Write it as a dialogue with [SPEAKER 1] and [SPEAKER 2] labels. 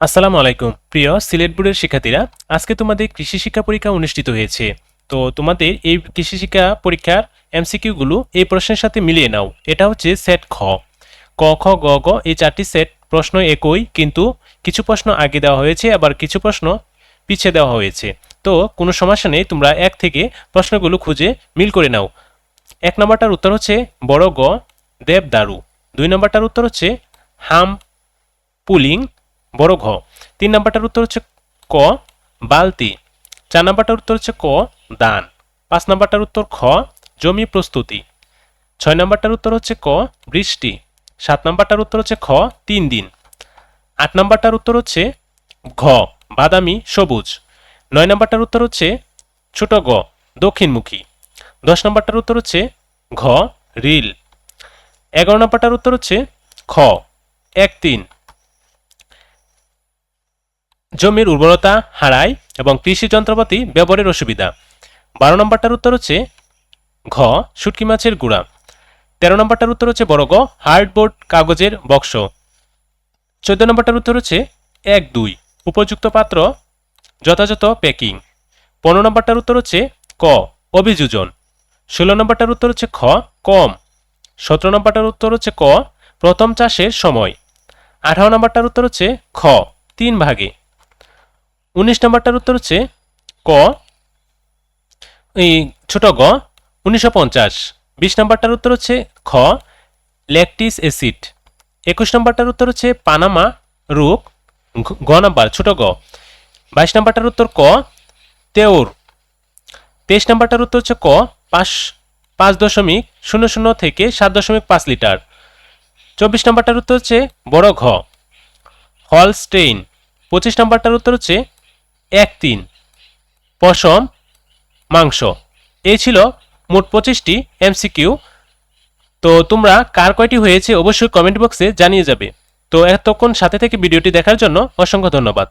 [SPEAKER 1] আসসালামু আলাইকুম। প্রিয় সিলেট বোর্ডের শিক্ষার্থীরা, আজকে তোমাদের কৃষি শিক্ষা পরীক্ষা অনুষ্ঠিত হয়েছে। তো তোমাদের এই কৃষি শিক্ষা পরীক্ষার এমসিকিউগুলো এই প্রশ্নের সাথে মিলিয়ে নাও। এটা হচ্ছে সেট খ। ক, খ, গ গ, এই চারটি সেট প্রশ্ন একই, কিন্তু কিছু প্রশ্ন আগে দেওয়া হয়েছে, আবার কিছু প্রশ্ন পিছিয়ে দেওয়া হয়েছে। তো কোনো সমস্যা নেই, তোমরা এক থেকে প্রশ্নগুলো খুঁজে মিল করে নাও। এক নম্বরটার উত্তর হচ্ছে বড় গ দেব দারু দুই নম্বরটার উত্তর হচ্ছে হাম পুলিং। বড় ঘ। তিন নাম্বারটার উত্তর হচ্ছে ক, বালতি। চার নাম্বারটার উত্তর হচ্ছে ক, দান। পাঁচ নাম্বারটার উত্তর খ, জমি প্রস্তুতি। ছয় নাম্বারটার উত্তর হচ্ছে ক, বৃষ্টি। সাত নাম্বারটার উত্তর হচ্ছে খ, তিন দিন। আট নাম্বারটার উত্তর হচ্ছে ঘ, বাদামি, সবুজ। নয় নাম্বারটার উত্তর হচ্ছে ছোট গ, দক্ষিণমুখী। দশ নাম্বারটার উত্তর হচ্ছে ঘ, রিল। এগারো নাম্বারটার উত্তর হচ্ছে খ, এক তিন। জমির উর্বরতা হারায় এবং কৃষি যন্ত্রপাতি ব্যবহারের অসুবিধা। বারো নম্বরটার উত্তর হচ্ছে ঘ, শুটকি মাছের গুঁড়া। তেরো নম্বরটার উত্তর হচ্ছে বড় গ, হার্ডবোর্ড কাগজের বক্স। চোদ্দ নম্বরটার উত্তর হচ্ছে এক, দুই। উপযুক্ত পাত্র, যথাযথ প্যাকিং। পনেরো নম্বরটার উত্তর হচ্ছে ক, অভিযোজন। ষোলো নম্বরটার উত্তর হচ্ছে খ, কম। সতেরো নম্বরটার উত্তর হচ্ছে ক, প্রথম চাষের সময়। আঠারো নম্বরটার উত্তর হচ্ছে খ, তিন ভাগে। উনিশ নম্বরটার উত্তর হচ্ছে ক, এই ছোট গ, উনিশশো পঞ্চাশ। বিশ নম্বরটার উত্তর হচ্ছে খ, ল্যাকটিস অ্যাসিড। একুশ নম্বরটার উত্তর হচ্ছে পানামা ঘ- গ নাম্বার, ছোট গ। বাইশ নম্বরটার উত্তর ক তেওর তেইশ নম্বরটার উত্তর হচ্ছে ক, পাঁচ পাঁচ দশমিক শূন্য শূন্য থেকে সাত দশমিক পাঁচ লিটার। চব্বিশ নম্বরটার উত্তর হচ্ছে বড় ঘ, হলস্টেইন। পঁচিশ নম্বরটার উত্তর হচ্ছে এক তিন। পশম, মাংস। এই ছিল মোট পঁচিশটি এমসিকিউ তো তোমরা কার কয়টি হয়েছে অবশ্যই কমেন্ট বক্সে জানিয়ে যাবে। তো এতক্ষণ সাথে থেকে ভিডিওটি দেখার জন্য অসংখ্য ধন্যবাদ।